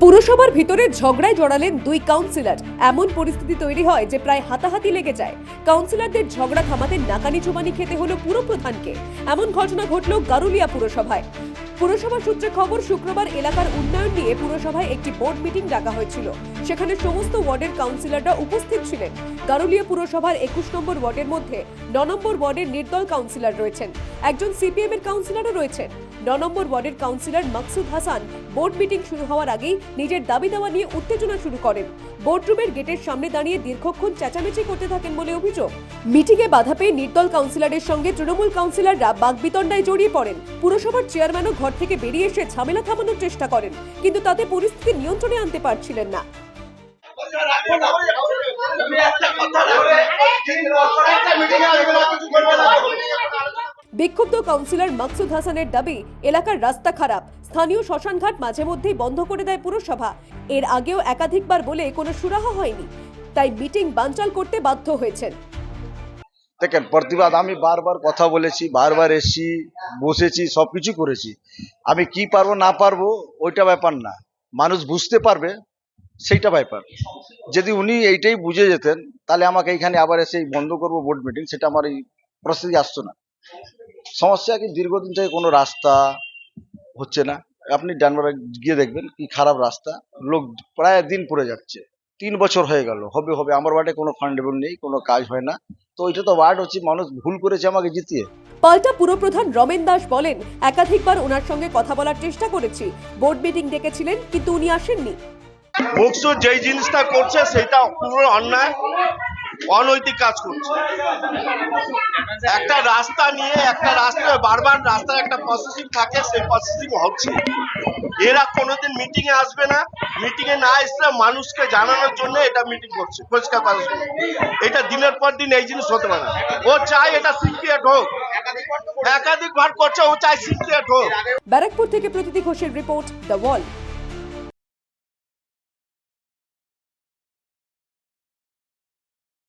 পুরসভার ভিতরে ঝগড়ায় জড়ালেন দুই কাউন্সিলর এমন পরিস্থিতি তৈরি হয় যে প্রায় হাতাহাতি লেগে যায়। কাউন্সিলরদের ঝগড়া থামাতে নাকানি চুবানি খেতে হলো পুরপ্রধানকে। এমন ঘটনা ঘটল গারুলিয়া পুরসভায়। পুরসভা সূত্রে খবর, শুক্রবার এলাকার উন্নয়ন নিয়ে পুরসভায় একটি বোর্ড মিটিং ডাকা হয়েছিল। সেখানে সমস্ত ওয়ার্ডের কাউন্সিলররা উপস্থিত ছিলেন। গারুলিয়া পুরসভার একুশ নম্বর ওয়ার্ডের মধ্যে ন নম্বর ওয়ার্ডের নির্দল কাউন্সিলর রয়েছেন। একজন সিপিএম এর কাউন্সিলরও রয়েছেন। ন নম্বর ওয়ার্ডের councillor Maksud Hasan board meeting শুরু হওয়ার আগেই নিজের দাবি দাওয়া নিয়ে উত্তেজনা শুরু করেন। বোর্ডরুমের গেটের সামনে দাঁড়িয়ে দীর্ঘক্ষণ চেঁচামেচি করতে থাকেন বলে অভিযোগ। মিটিংয়ে বাধা পেয়ে নির্দল কাউন্সিলরের সঙ্গে তৃণমূল কাউন্সিলররা বাগবিতণ্ডায় জড়িয়ে পড়েন। পুরসভার চেয়ারম্যানও ঘর থেকে বেরিয়ে এসে ঝামেলা থামানোর চেষ্টা করেন, কিন্তু তাতে পরিস্থিতি নিয়ন্ত্রণে আনতে পারছিলেন না। বিক্ষুব্ধ কাউন্সিলর মাকসুদ হাসানের দাবি, এলাকার রাস্তা খারাপ। স্থানীয় শ্মশানঘাট মাঝে মধ্যেই বন্ধ করে দেয় পুরসভা। এর আগেও একাধিকবার বলে কোনো সুরাহা হয়নি। তাই মিটিং বানচাল করতে বাধ্য হয়েছেন। দেখেন, প্রতিবাদ আমি বারবার কথা বলেছি, বারবার এসছি, বসেছি সব কিছু করেছি। আমি কি পারব, না পারব, ওইটা ব্যাপার না। মানুষ বুঝতে পারবে, সেইটা ব্যাপার। যদি উনি এইটাই বুঝে যেতেন, তাহলে আমাকে এইখানে আবার এসে বন্ধ করব বোর্ড মিটিং সেটা আমার এই প্রস্তুতি আসতো না। সমস্যা কি, দীর্ঘদিন থেকে কোনো রাস্তা হচ্ছে না। আপনি ডানবারে গিয়ে দেখবেন কি খারাপ রাস্তা। লোক প্রায় দিন পড়ে যাচ্ছে। তিন বছর হয়ে গেল। হবে হবে, আমার ওয়ার্ডে কোনো ফান্ডেবল নেই, কোনো কাজ হয় না। তো এটা তো ওয়ার্ড হচ্ছে মানুষ ভুল করেছে আমাকে জিতিয়ে। পাল্টা পুরপ্রধান রমেন দাস বলেন একাধিকবার ওনার সঙ্গে কথা বলার চেষ্টা করেছি। বোর্ড মিটিং ডেকেছিলেন কিন্তু উনি আসেননি। বক্সু যেই জিনিসটা করছে সেটা পুরো অন্যায়। অনৈতিক কাজ করছে। একটা রাস্তা নিয়ে, একটা রাস্তায় বারবার রাস্তার একটা প্রসেসিং থাকে, সেই প্রসেসিং হচ্ছে। এরা কোনোদিন মিটিং এ আসবে না। মিটিং এ না আসলে মানুষকে জানানোর জন্য এটা মিটিং করছে, পরিষ্কার করার এটা দিনের পর দিন এই জিনিস হতে পারে ও চায় এটা সিক্রেট হোক। একাধিক একাধিকবার করছে, ও চায় সিক্রেট হোক। ব্যারাকপুর থেকে প্রতীতি ঘোষের রিপোর্ট দ্য ওয়াল